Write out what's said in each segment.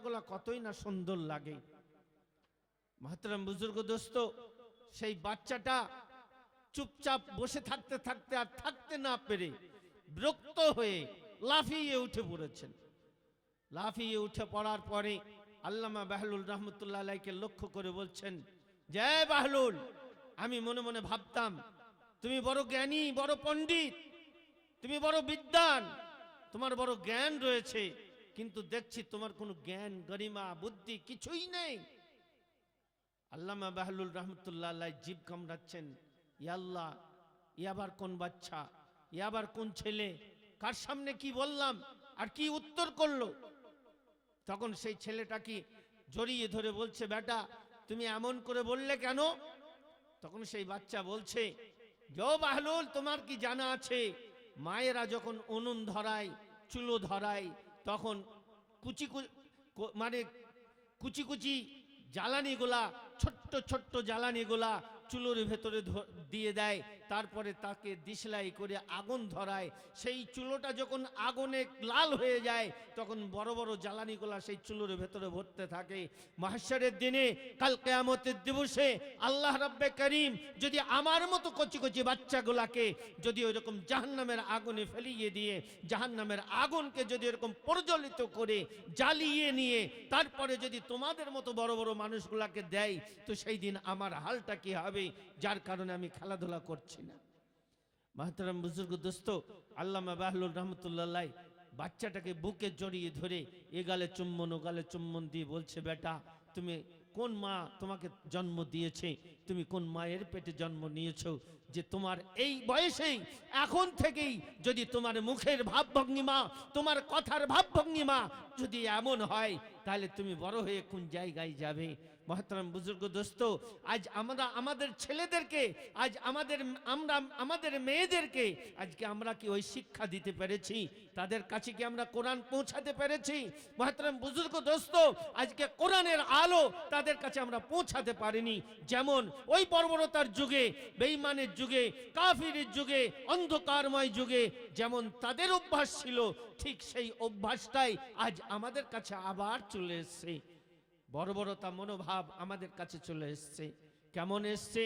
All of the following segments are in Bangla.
চেহারাগুলো কতই না সুন্দর লাগে। মাহতারাম বুজুর্গ দোস্ত, সেই বাচ্চাটা চুপচাপ বসে থাকতে থাকতে আর থাকতে না পেরে বিরক্ত হয়ে লাফিয়ে উঠে পড়েছেন। লাফিয়ে উঠে পড়ার পরে আল্লামা বাহলুল রহমতুল্লাহ আলাইকে লক্ষ্য করে বলছেন জয় বাহলুল, আমি মনে মনে ভাবতাম, তুমি বড় জ্ঞানী, বড় পণ্ডিত, তুমি বড় বিদ্যান, তোমার বড় জ্ঞান রয়েছে কিন্তু দেখছি তোমার কোনো জ্ঞান, গরিমা, বুদ্ধি কিছুই নেই। আল্লামা বাহলুল রহমতুল্লাহ জীব কামড়াচ্ছেন ইয়াল্লাহ ইয়াবার কোন বাচ্চা ইয়াবার কোন ছেলে? কার সামনে কি বললাম? আর কি উত্তর করল? তখন সেই ছেলেটা কি জড়িয়ে ধরে বলছে, বেটা, তুমি এমন করে বললে কেন? তখন সেই বাচ্চা বলছে, যো বাহলুল, তোমার কি জানা আছে? মায়েরা যখন অনুন ধরায়, চুলো ধরায় তখন কুচি মানে কুচি কুচি জ্বালানিগুলা ছোট্ট ছোট্ট জ্বালানিগুলা চুলোর ভেতরে দিয়ে দেয়। তারপরে তাকে দিশলাই করে আগুন ধরায়। সেই চুলোটা যখন আগুনে লাল হয়ে যায়, তখন বড় বড় জ্বালানিগুলা সেই চুলোর ভেতরে ভরতে থাকে। মাহেশ্বরের দিনে, কাল কেয়ামতের দিবসে আল্লাহ রাব্বে করিম যদি আমার মতো কচি কচি বাচ্চাগুলাকে যদি ওইরকম জাহান্নামের আগুনে ফেলিয়ে দিয়ে, জাহান্নামের আগুনকে যদি এরকম প্রজ্বলিত করে জ্বালিয়ে নিয়ে, তারপরে যদি তোমাদের মতো বড় বড় মানুষগুলাকে দেয়, তো সেই দিন আমার হালটা কি হবে? যার কারণে আমি খেলাধুলা করছি। না। মাহতারাম বুজুর্গ, দোস্ত, আল্লামা বাহলুল রহমতুল্লাহ বাচ্চাটাকে বুকে জড়িয়ে ধরে চুম্বন চুম্বন দিয়ে বলছে, বেটা, তুমি কোন মা তোমাকে জন্ম দিয়েছে? তুমি কোন মায়ের পেটে জন্ম নিয়েছো? যে তোমার এই বয়সেই, এখন থেকেই যদি তোমার মুখের ভাবভঙ্গিমা তোমার কথার ভাবভঙ্গিমা যদি এমন হয়, তাহলে তুমি বড় হয়ে কোন জায়গায় যাবে? মহাতারাম বুজুর্গ দোস্ত, আজ আমরা আমাদের ছেলেদেরকে, আজ আমাদের, আমরা, আমাদের মেয়েদেরকে, আজকে আমরা কি ওই শিক্ষা দিতে পেরেছি? তাদের কাছে কি আমরা কোরআন পৌঁছাতে পেরেছি? মহাতারাম বুজুর্গ দোস্ত, আজকে কোরআনের আলো তাদের কাছে আমরা পৌঁছাতে পারিনি। যেমন ওই বর্বরতার যুগে, বেঈমানের যুগে কাফিরের যুগে, অন্ধকারময় যুগে, যেমন তাদের অভ্যাস ছিল, ঠিক সেই অভ্যাসটাই আজ আমাদের কাছে আবার চলে এসছে। বর্বরতা মনোভাব আমাদের কাছে চলে এসছে। কেমন এসছে?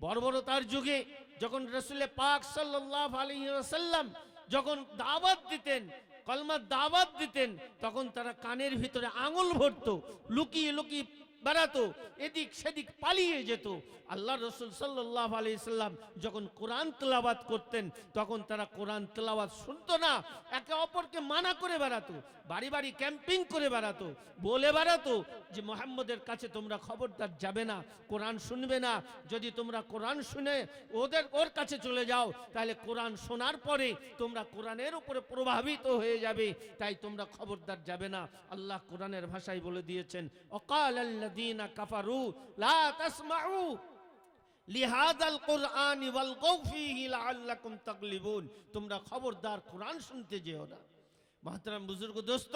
বর্বরতার যুগে যখন রসুলে পাক সাল্লাহ আলহ্লাম যখন দাওয়াত দিতেন, কলমার দাওয়াত দিতেন, তখন তারা কানের ভিতরে আঙুল ভরত, লুকিয়ে লুকিয়ে বেড়াতো, এদিক সেদিক পালিয়ে যেত। আল্লাহ রসুল সাল্লাহ আলি সাল্লাম যখন কোরআন তেলাবাত করতেন, তখন তারা কোরআন তেলাওয়াত শুনতো না, একে অপরকে মানা করে বেড়াতো, বাড়ি বাড়ি ক্যাম্পিং করে বেড়াতো, বলে বেড়াতো যে, মোহাম্মদের কাছে তোমরা খবরদার যাবে না, কোরআন শুনবে না। যদি তোমরা কোরআন শুনে ওদের, ওর কাছে চলে যাও, তাহলে কোরআন শোনার পরে তোমরা কোরআনের উপরে প্রভাবিত হয়ে যাবে, তাই তোমরা খবরদার যাবে না। আল্লাহ কোরআনের ভাষায় বলে দিয়েছেন, অকাল আল্লাদিনা কাফারু লা তাসমাউ লিহাদাল কোরআন ওয়াল গৌফিহি লাআল্লাকুম তোমরা খবরদার শুনতে যেও না। বুজুর্গ, দোস্ত,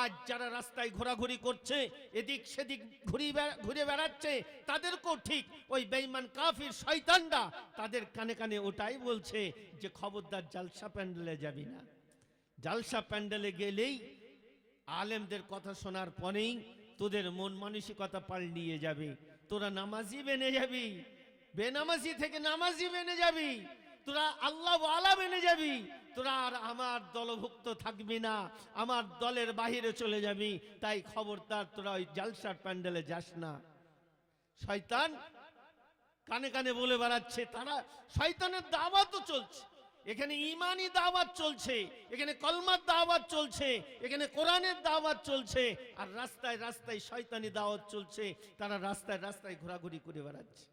আজ যারা রাস্তায় ঘোরাঘুরি করছে, এদিক সেদিক ঘুরি ঘুরে বেড়াচ্ছে, তাদেরকেও ঠিক ওই বেঈমান কাফির শয়তানরা তাদের কানে কানে ওটাই বলছে যে খবরদার জালসা প্যান্ডেলে যাবি না। জালসা প্যান্ডেলে গেলেই আলেমদের কথা শোনার পরেই তোদের মন মানসিকতা পাল্টিয়ে যাবে। তোরা নামাজি বেনে যাবি। বেনামাজি থেকে নামাজি বেনে যাবি। তোরা আল্লাহ আলা বেনে যাবি। তোরা আর আমার দলভুক্ত থাকবি না। আমার দলের বাহিরে চলে যাবি। তাই খবরদার তোরা ওই জালসার প্যান্ডেলে যাস না। শয়তান কানে কানে বলে বেড়াচ্ছে, তারা শয়তানের দাওয়াতও চলছে। এখানে ইমানি দাওয়াত চলছে, এখানে কলমার দাওয়াত চলছে, এখানে কোরআনের দাওয়াত চলছে, আর রাস্তায় রাস্তায় শয়তানি দাওয়াত চলছে, তারা রাস্তায় রাস্তায় ঘোরাঘুরি করে বেড়াচ্ছে।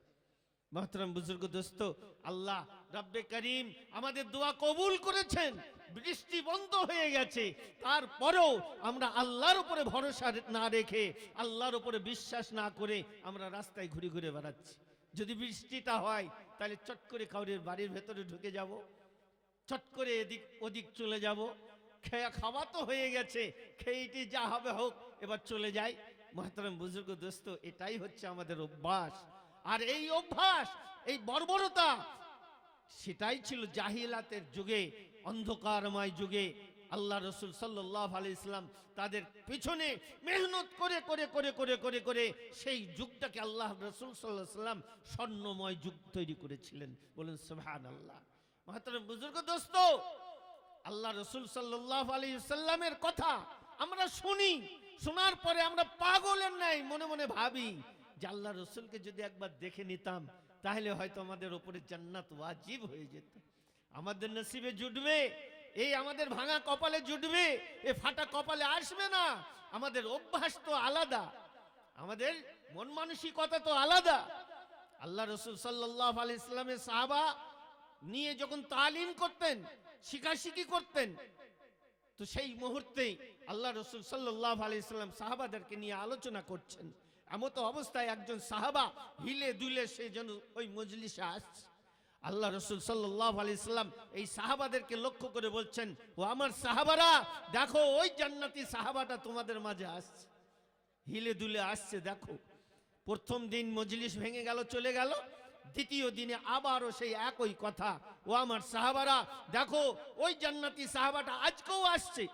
মহতরম বুজুর্গ দোস্ত, আল্লাহ রাব্বে করিম আমাদের দোয়া কবুল করেছেন, বৃষ্টি বন্ধ হয়ে গেছে, তারপরেও আমরা আল্লাহর উপরে ভরসা না রেখে, আল্লাহর উপরে বিশ্বাস না করে আমরা রাস্তায় ঘুরে ঘুরে বেড়াচ্ছি। যদি বৃষ্টিটা হয়, তাহলে চট করে কাউরের বাড়ির ভেতরে ঢুকে যাব। চট করে এদিক ওদিক চলে যাব। খেয়া খাওয়া তো হয়ে গেছে খেয়েটি যা হবে হোক, এবার চলে যাই। মহাতারাম বুজুর্গ দোস্ত, এটাই হচ্ছে আমাদের অভ্যাস। আর এই অভ্যাস, এই বর্বরতা, সেটাই ছিল জাহিলাতের যুগে, অন্ধকারময় যুগে। আল্লাহ রসুল সাল্লাহ আলি ইসলাম তাদের পিছনে মেহনত করে করে করে করে করে করে সেই যুগটাকে আল্লাহ রসুল সাল্লাহ সাল্লাম স্বর্ণময় যুগ তৈরি করেছিলেন। বলেন সুবহান আল্লাহ মহাতারাম বুজুর্গ, দোস্ত, আল্লাহ রসুল সাল্লাহ আলী সাল্লামের কথা আমরা শুনি, শোনার পরে আমরা পাগলের নাই মনে মনে ভাবি যে আল্লাহ রসুলকে যদি একবার দেখে নিতাম, তাহলে হয়তো আমাদের ওপরে জান্নাত ওয়াজিব হয়ে যেত। আমাদের নসিবে জুটবে, এই আমাদের ভাঙা কপালে জুটবে, এ ফাটা কপালে আসবে না, আমাদের অভ্যাস তো আলাদা, আমাদের মন মানসিকতা তো আলাদা। আল্লাহ রসুল সাল্লাহ আলি ইসলামের সাহাবা নিয়ে যখন তালিম করতেন, শিখাশিখি করতেন, তো সেই মুহূর্তেই আল্লাহ রসুল সাল্লাহ আলি ইসলাম সাহাবাদেরকে নিয়ে আলোচনা করছেন। এমতো অবস্থায় একজন সাহাবা হিলে দুলে সে যেন ওই মজলিসে আসছে। আল্লাহ রসুল সাল্লাহ আলি ইসলাম এই সাহাবাদেরকে লক্ষ্য করে বলছেন, ও আমার সাহাবারা, দেখো ওই জান্নাতি সাহাবাটা তোমাদের মাঝে আসছে। হিলে দুলে আসছে, দেখো। প্রথম দিন মজলিস ভেঙে গেল, চলে গেল দ্বিতীয় দিনে আবারও সেই একই কথা। ও আমার সাহাবারা, দেখো, ওই জান্নাতি সাহাবাটা আজকেও আসছে।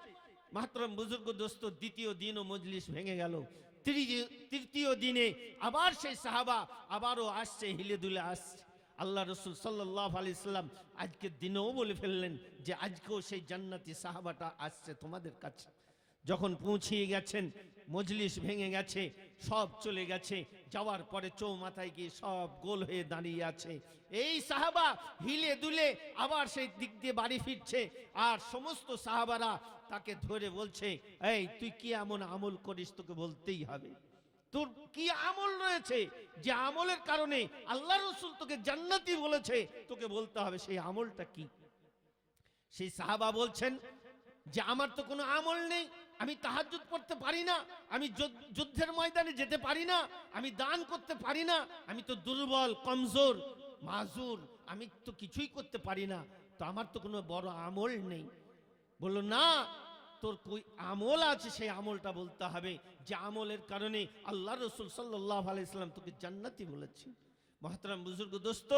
মাত্রম বুজুর্গ দোস্ত, দ্বিতীয় দিনও মজলিস ভেঙে গেল। তৃতীয়- দিনে আবার সেই সাহাবা আবারও আসছে, হিলে দুলে আসছে। আল্লাহ রসুল সাল্লাহ আলি সাল্লাম আজকের দিনেও বলে ফেললেন যে আজকেও সেই জান্নাতি সাহাবাটা আসছে তোমাদের কাছে। যখন পৌঁছিয়ে গেছেন, মজলিস ভেঙে গেছে, সব চলে গেছে যাওয়ার পরে চৌমাথায় গিয়ে সব গোল হয়ে দাঁড়িয়ে আছে। এই সাহাবা হিলে দুলে আবার সেই দিক দিয়ে বাড়ি ফিরছে আর সমস্ত সাহাবারা তাকে ধরে বলছে, এই, তুই কি এমন আমল করিস তোকে বলতেই হবে? তোর কি আমল রয়েছে যে আমলের কারণে আল্লাহ রসুল তোকে জান্নাতি বলেছে, তোকে বলতে হবে সেই আমলটা কি? সেই সাহাবা বলছেন, যে আমার তো কোনো আমল নেই আমি তাহাজ্জুদ করতে পারি না, আমি যুদ্ধের ময়দানে যেতে পারি না, আমি দান করতে পারি না, আমি তো দুর্বল, কমজোর, মাজুর, আমি তো কিছুই করতে পারি না, তো আমার তো কোনো বড় আমল নেই। বলল, না, তোর কই আমল আছে সেই আমলটা বলতে হবে, যে আমলের কারণে আল্লাহ রসুল সাল্লাহ আলাইসাল্লাম তোকে জান্নাতি বলেছি মহাতরাম বুজুর্গ, দোস্ত,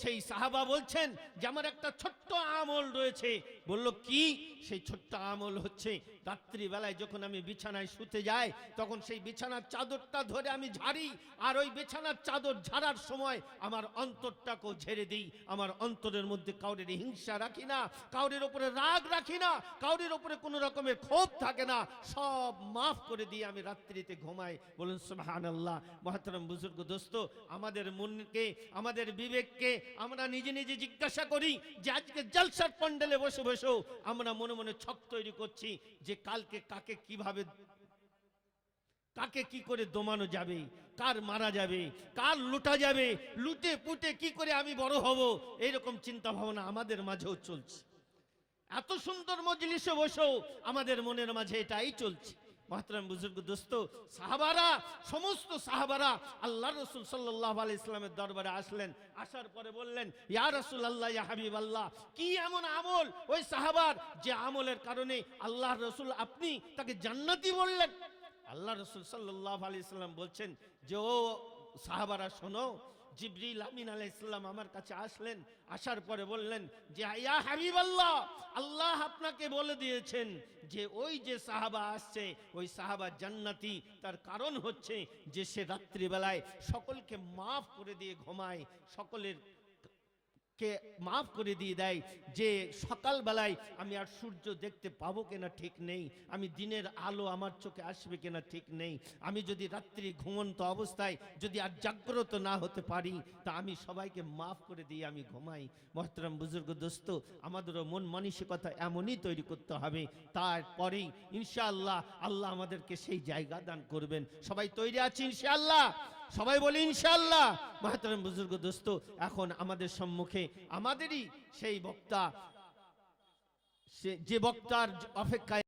সেই সাহাবা বলছেন যে আমার একটা ছোট্ট আমল রয়েছে। বলল, কি? সেই ছোট্ট আমল হচ্ছে রাত্রিবেলায় যখন আমি বিছানায় শুতে যাই, তখন সেই বিছানার চাদরটা ধরে আমি ঝাড়ি, আর ওই বিছানার চাদর ঝাড়ার সময় আমার অন্তরটাকেও ঝেড়ে দিই। আমার অন্তরের মধ্যে কাউরের হিংসা রাখি না, কাউরের ওপরে রাগ রাখি না, কাউরের ওপরে কোনো রকমের ক্ষোভ থাকে না। সব মাফ করে দিয়ে আমি রাত্রিতে ঘুমাই। বলুন সুবহান আল্লাহ মহাতরম বুজুর্গ, দোস্ত, আমাদের মনকে আমাদের বিবেককে আমরা নিজে নিজে জিজ্ঞাসা করি যে, আজকে জলসার পন্ডেলে বসে বসেও আমরা মনে মনে ছক তৈরি করছি যে কালকে কাকে কীভাবে, কাকে কি করে দমানো যাবে, কার মারা যাবে, কার লুটা যাবে, লুটে পুটে কি করে আমি বড় হব, এইরকম চিন্তা ভাবনা আমাদের মাঝেও চলছে। এত সুন্দর মজলিসে বসেও আমাদের মনের মাঝে এটাই চলছে। মাহতারাম বুজুর্গ, দোস্ত, সাহাবারা, সমস্ত সাহাবারা আল্লাহ রসুল সাল্লাহ আলি ইসলামের দরবারে আসলেন। আসার পরে বললেন, ইয়া রসুল আল্লাহ ইয়া হাবিব আল্লাহ কি এমন আমল ওই সাহাবার যে আমলের কারণে আল্লাহ রসুল আপনি তাকে জান্নাতি বললেন? আল্লাহ রসুল সাল্লাহ আলি ইসলাম বলছেন যে, ও সাহাবারা, শোনো জিবরিল আমিন আলাইহিস সালাম আমার কাছে আসলেন, আসার পরে বললেন যে, ইয়া হাবিব আল্লাহ আল্লাহ আপনাকে বলে দিয়েছেন যে, ওই যে সাহাবা আসছে, ওই সাহাবা জান্নাতি। তার কারণ হচ্ছে যে, সে রাত্রিবেলায় সকলকে মাফ করে দিয়ে ঘুমায়, সকলের কে মাফ করে দিয়ে দেয় যে সকালবেলায় আমি আর সূর্য দেখতে পাবো কিনা ঠিক নেই, আমি দিনের আলো আমার চোখে আসবে কিনা ঠিক নেই, আমি যদি রাত্রি ঘুমন্ত অবস্থায় যদি আর জাগ্রত না হতে পারি, তা আমি সবাইকে মাফ করে দিয়ে আমি ঘুমাই। মহতরম বুজুর্গ, দোস্ত, আমাদেরও মন মানসিকতা এমনই তৈরি করতে হবে, তারপরেই ইনশাআল্লাহ আল্লাহ আমাদেরকে সেই জায়গা দান করবেন। সবাই তৈরি আছে ইনশাআল্লাহ? সবাই বলি ইনশাল্লাহ মাহাতারাম বুজুর্গ, দোস্ত, এখন আমাদের সম্মুখে আমাদেরই সেই বক্তা। সে যে বক্তার অপেক্ষায়